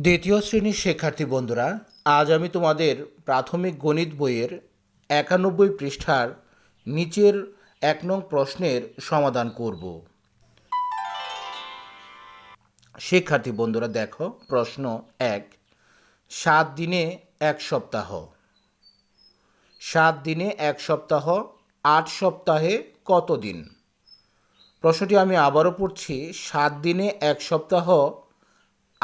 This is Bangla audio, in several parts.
দ্বিতীয় শ্রেণির শিক্ষার্থী বন্ধুরা, আজ আমি তোমাদের প্রাথমিক গণিত বইয়ের একানব্বই পৃষ্ঠার নিচের এক নং প্রশ্নের সমাধান করব। শিক্ষার্থী বন্ধুরা, দেখো, প্রশ্ন এক, সাত দিনে এক সপ্তাহ। সাত দিনে এক সপ্তাহ, আট সপ্তাহে কত দিন? প্রশ্নটি আমি আবারও পড়ছি, সাত দিনে এক সপ্তাহ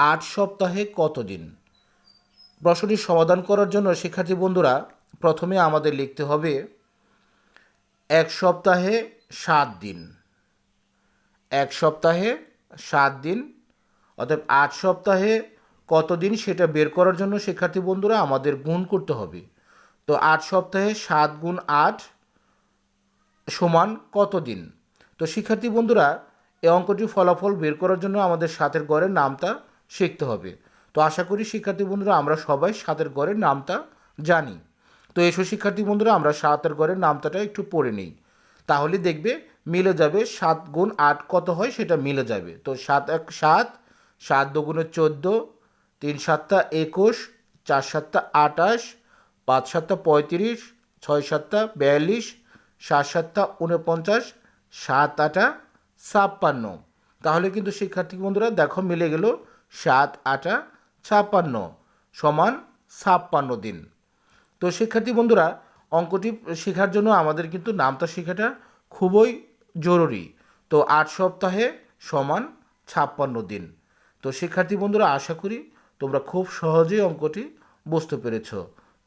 আট সপ্তাহে কত দিন প্রশ্নটি সমাধান করার জন্য, শিক্ষার্থী বন্ধুরা, প্রথমে আমাদের লিখতে হবে এক সপ্তাহে সাত দিন। এক সপ্তাহে সাত দিন অর্থাৎ আট সপ্তাহে কত দিন সেটা বের করার জন্য, শিক্ষার্থী বন্ধুরা, আমাদের গুণ করতে হবে। তো আট সপ্তাহে সাত গুণ আট সমান কত দিন তো শিক্ষার্থী বন্ধুরা, এই অঙ্কটির ফলাফল বের করার জন্য আমাদের সাতের গড়ের নামটা শিখতে হবে। তো আশা করি শিক্ষার্থী বন্ধুরা, আমরা সবাই সাতের গড়ের নামটা জানি। তো এসো শিক্ষার্থী বন্ধুরা, আমরা সাতের গড়ের নামটাটা একটু পড়ে নিই। তাহলে দেখবে মিলে যাবে সাত গুণ আট কত হয় সেটা মিলে যাবে। তো সাত এক সাত সাত দুগুণে চোদ্দ, তিন সাতটা একুশ, চার সাতটা আটাশ, পাঁচ সাতটা পঁয়ত্রিশ, ছয় সাতটা বিয়াল্লিশ, সাত সাতটা উনপঞ্চাশ সাত আটা ছাপ্পান্ন। তাহলে কিন্তু শিক্ষার্থী বন্ধুরা, দেখো মিলে গেল সাত আটা ছাপ্পান্ন সমান ছাপ্পান্ন দিন। তো শিক্ষার্থী বন্ধুরা, অঙ্কটি শেখার জন্য আমাদের কিন্তু নামটা শেখাটা খুবই জরুরি। তো আট সপ্তাহে সমান ছাপ্পান্ন দিন। তো শিক্ষার্থী বন্ধুরা, আশা করি তোমরা খুব সহজেই অঙ্কটি বুঝতে পেরেছ।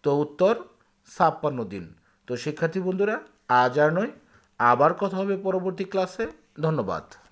তো উত্তর, ছাপ্পান্ন দিন। তো শিক্ষার্থী বন্ধুরা, আজ আর নয়, আবার কথা হবে পরবর্তী ক্লাসে। ধন্যবাদ।